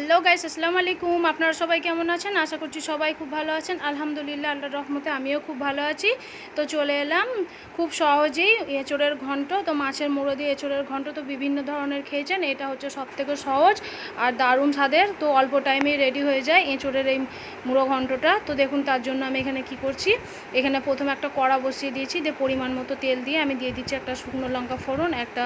Hello guys, আসসালামু আলাইকুম। আপনারা সবাই কেমন আছেন? আশা করছি সবাই খুব ভালো আছেন। আলহামদুলিল্লাহ, আল্লাহর রহমতে আমিও খুব ভালো আছি। তো চলে এলাম খুব সহজেই এঁচোড়ের ঘন্ট। তো মাছের মুড়ো দিয়ে এঁচোড়ের ঘন্ট তো বিভিন্ন ধরনের খেয়েছেন। এটা হচ্ছে সবথেকে সহজ আর দারুণ স্বাদের। তো অল্প টাইমেই রেডি হয়ে যায় এঁচোড়ের এই মুড়ো ঘন্টটা। তো দেখুন তার জন্য আমি এখানে কি করছি? এখানে প্রথমে একটা কড়া বসিয়ে দিয়েছি। দিয়ে পরিমাণ মতো তেল দিয়ে আমি দিয়ে দিচ্ছি একটা শুকনো লঙ্কা ফোড়ন, একটা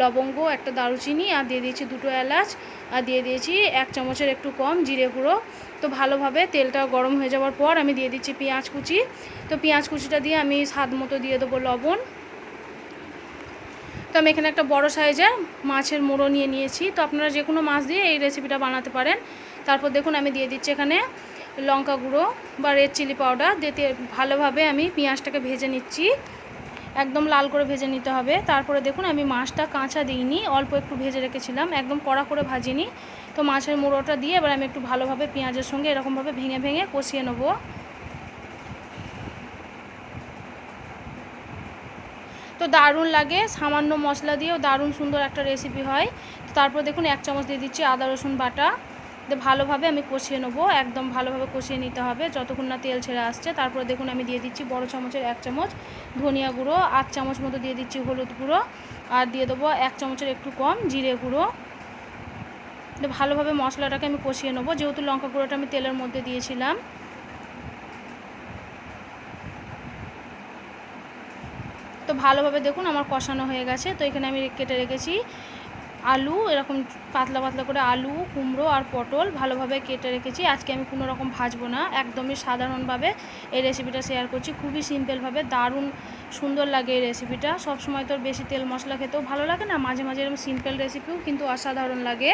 লবঙ্গ, একটা দারুচিনি, আর দিয়ে দিয়েছি দুটো এলাচ, আর দিয়ে দিয়েছি এক চামচের একটু কম জিরে গুঁড়ো। তো ভালোভাবে তেলটা গরম হয়ে যাওয়ার পর আমি দিয়ে দিচ্ছি পেঁয়াজ কুচি। তো পেঁয়াজ কুচিটা দিয়ে আমি স্বাদ মতো দিয়ে দেবো লবণ। তো আমি এখানে একটা বড় সাইজের মাছের মোড়ো নিয়ে নিয়েছি। তো আপনারা যে কোনো মাছ দিয়ে এই রেসিপিটা বানাতে পারেন। তারপর দেখুন আমি দিয়ে দিচ্ছি এখানে লঙ্কা গুঁড়ো বা রেড চিলি পাউডার। দিতে ভালোভাবে আমি পেঁয়াজটাকে ভেজে নিচ্ছি। একদম লাল করে ভেজে নিতে হবে। তারপরে দেখুন আমি মাছটা কাঁচা দিইনি, অল্প একটু ভেজে রেখেছিলাম। একদম কড়া করে ভাজিনি। তো মাছের মুড়োটা দিয়ে এবার আমি একটু ভালোভাবে পেঁয়াজের সঙ্গে এরকমভাবে ভেঙে ভেঙে কষিয়ে নেব। তো দারুণ লাগে, সামান্য মশলা দিয়েও দারুণ সুন্দর একটা রেসিপি হয়। তারপর দেখুন এক চামচ দিয়ে দিচ্ছি আদা রসুন বাটা। ভালোভাবে আমি কষিয়ে নেব, একদম ভালোভাবে কষিয়ে নিতে হবে। যতক্ষণ না তেল ছেড়ে আসছে, তারপরে দেখুন আমি দিয়ে দিচ্ছি বড় চামচের এক চামচ ধনিয়া গুঁড়ো আট চামচ মতো দিয়ে দিচ্ছি হলুদ গুঁড়ো, আর দিয়ে দেবো এক চামচের একটু কম জিরে গুঁড়ো। ভালোভাবে মশলাটাকে আমি কষিয়ে নেব, যেহেতু লঙ্কা গুঁড়োটা আমি তেলের মধ্যে দিয়েছিলাম। তো ভালোভাবে দেখুন আমার কষানো হয়ে গেছে, তো এখানে আমি কেটে রেখেছি আলু, এরকম পাতলা পাতলা করে আলু, কুমড়ো আর পটল ভালোভাবে কেটে রেখেছি। আজকে আমি কোনো রকম ভাজবো না, একদমই সাধারণভাবে এই রেসিপিটা শেয়ার করছি। খুবই সিম্পলভাবে দারুণ সুন্দর লাগে এই রেসিপিটা সবসময় তোর বেশি তেল মশলা খেতেও ভালো লাগে না, মাঝে মাঝে এরকম সিম্পল রেসিপিও কিন্তু অসাধারণ লাগে।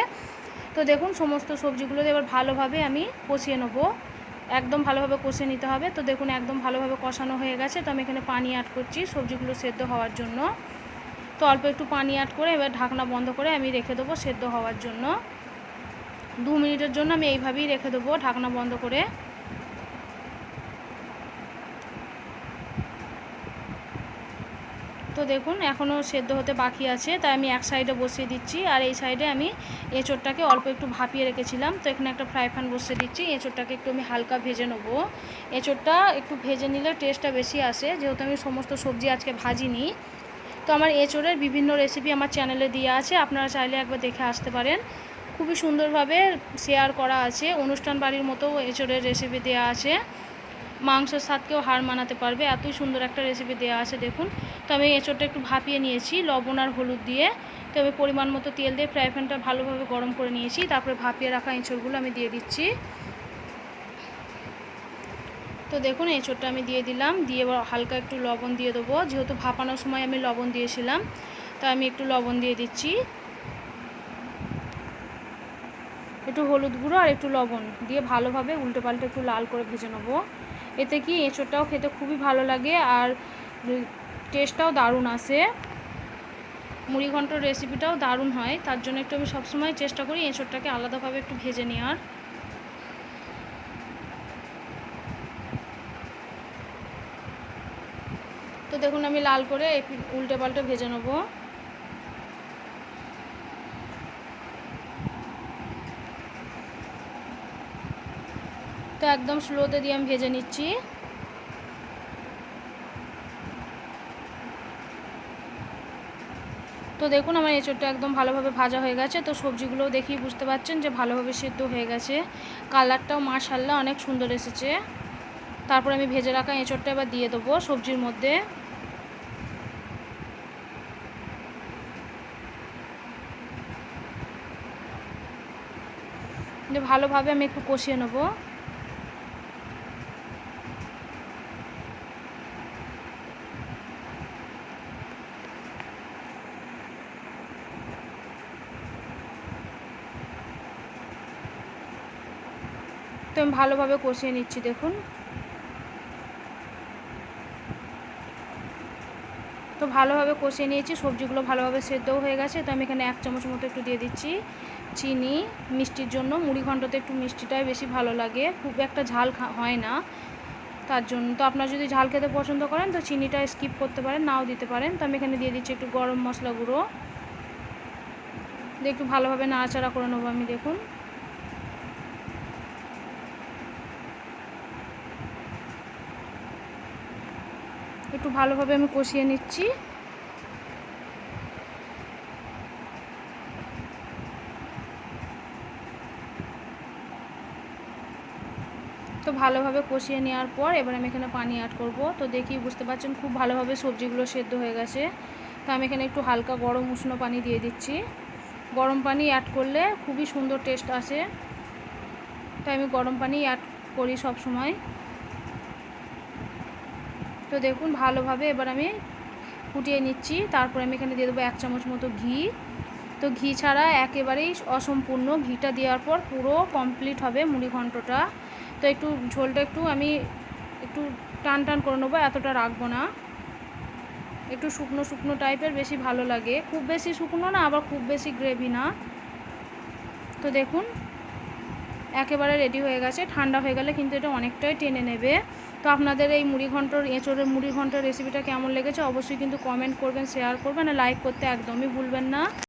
তো দেখুন, সমস্ত সবজিগুলো এবার ভালোভাবে আমি কষিয়ে নেব। একদম ভালোভাবে কষে নিতে হবে। তো দেখুন, একদম ভালোভাবে কষানো হয়ে গেছে। তো আমি এখানে পানি অ্যাড করছি সবজিগুলো সেদ্ধ হওয়ার জন্য। তো অল্প একটু পানি অ্যাড করে এবার ঢাকনা বন্ধ করে আমি রেখে দেবো সেদ্ধ হওয়ার জন্য। দু মিনিটের জন্য আমি এইভাবেই রেখে দেবো ঢাকনা বন্ধ করে। তো দেখুন, এখনও সেদ্ধ হতে বাকি আছে, তাই আমি এক সাইডে বসিয়ে দিচ্ছি। আর এই সাইডে আমি এঁচোড়টাকে অল্প একটু ভাপিয়ে রেখেছিলাম, তো এখানে একটা ফ্রাই প্যান বসিয়ে দিচ্ছি। এঁচোড়টাকে একটু আমি হালকা ভেজে নেব। এঁচোড়টা একটু ভেজে নিলে টেস্টটা বেশি আসে, যেহেতু আমি সমস্ত সবজি আজকে ভাজিনি। তো আমার এঁচোড়ের বিভিন্ন রেসিপি আমার চ্যানেলে দেওয়া আছে, আপনারা চাইলে একবার দেখে আসতে পারেন। খুবই সুন্দরভাবে শেয়ার করা আছে, অনুষ্ঠান বাড়ির মতো এঁচোড়ের রেসিপি দেওয়া আছে। মাংসের স্বাদকেও হার মানাতে পারবে, এতই সুন্দর একটা রেসিপি দেওয়া আছে, দেখুন। তো আমি এঁচোড়টা একটু ভাপিয়ে নিয়েছি, লবণ আর হলুদ দিয়ে। তো আমি পরিমাণ মতো তেল দিয়ে ফ্রাই প্যানটা ভালোভাবে গরম করে নিয়েছি, তারপরে ভাপিয়ে রাখা এঁচোড়গুলো আমি দিয়ে দিচ্ছি। তো দেখুন এঁচোড়টা আমি দিয়ে দিলাম। দিয়ে হালকা একটু লবণ দিয়ে দেবো। যেহেতু ভাপানোর সময় আমি লবণ দিয়েছিলাম, তো আমি একটু লবণ দিয়ে দিচ্ছি। একটু হলুদ গুঁড়ো আর একটু লবণ দিয়ে ভালোভাবে উল্টে পাল্টে একটু লাল করে ভেজে নেব। এতে কি এঁচোড়টাও খেতে খুবই ভালো লাগে আর টেস্টটাও দারুণ আসে। মুড়ি ঘন্টর রেসিপিটাও দারুণ হয়। তার জন্য একটু আমি সবসময় চেষ্টা করি এঁচোড়টাকে আলাদাভাবে একটু ভেজে নেওয়ার। তো দেখুন, আমি লাল করে উল্টে পাল্টে ভেজে নেব। তো একদম স্লোতে দিয়ে আমি ভেজে নিচ্ছি। তো দেখুন, আমার এঁচোড়টা একদম ভালোভাবে ভাজা হয়ে গেছে। তো সবজিগুলোও দেখেই বুঝতে পারছেন যে ভালোভাবে সেদ্ধ হয়ে গেছে। কালারটাও মাশাল্লাহ অনেক সুন্দর এসেছে। তারপর আমি ভেজে রাখা এঁচোড়টা এবার দিয়ে দেবো সবজির মধ্যে। ভালোভাবে আমি একটু কষিয়ে নেব। তো আমি ভালোভাবে কষিয়ে নিচ্ছি দেখুন। তো ভালোভাবে কষিয়ে নিয়েছি, সবজিগুলো ভালোভাবে সেদ্ধও হয়ে গেছে। তো আমি এখানে এক চামচ মতো একটু দিয়ে দিচ্ছি চিনি, মিষ্টির জন্য। মুড়ি ঘণ্টতে একটু মিষ্টিটাই বেশি ভালো লাগে। খুব একটা ঝাল হয় না। তার জন্য, তো আপনারা যদি ঝাল খেতে পছন্দ করেন, তো চিনিটা স্কিপ করতে পারেন, নাও দিতে পারেন। তো আমি এখানে দিয়ে দিচ্ছি একটু গরম মশলা গুঁড়ো। একটু ভালোভাবে নাড়াচাড়া করে নেব আমি, দেখুন। একটু ভালোভাবে আমি কষিয়ে নিচ্ছি। তো ভালোভাবে কষিয়ে নেওয়ার পর এবার আমি এখানে পানি অ্যাড করব। তো দেখি, বুঝতে পারছেন, খুব ভালোভাবে সবজিগুলো সেদ্ধ হয়ে গেছে। তো আমি এখানে একটু হালকা গরম উষ্ণ পানি দিয়ে দিচ্ছি। গরম পানি অ্যাড করলে খুবই সুন্দর টেস্ট আসে। তাই আমি গরম পানি অ্যাড করি সব সময় তো দেখুন ভালোভাবে। এবার আমি ফুটিয়ে নিচ্ছি। তারপরে আমি এখানে দিয়ে দেবো এক চামচ মতো ঘি। তো ঘি ছাড়া একেবারেই অসম্পূর্ণ। ঘিটা দেওয়ার পর পুরো কমপ্লিট হবে মুড়ি ঘন্টটা। তো একটু ঝোলটা একটু আমি একটু টান টান করে নেব, এতটা রাখব না। একটু শুকনো শুকনো টাইপের বেশি ভালো লাগে। খুব বেশি শুকনো না, আবার খুব বেশি গ্রেভি না। তো দেখুন, একেবারে রেডি হয়ে গেছে। ঠান্ডা হয়ে গেলে কিন্তু এটা অনেকটাই টেনে নেবে। তো আপনাদের এই মুড়ি ঘন্টর, এঁচোড়ের মুড়ি ঘণ্টার রেসিপিটা কেমন লেগেছে অবশ্যই কিন্তু কমেন্ট করবেন শেয়ার করবেন আর লাইক করতে একদমই ভুলবেন না।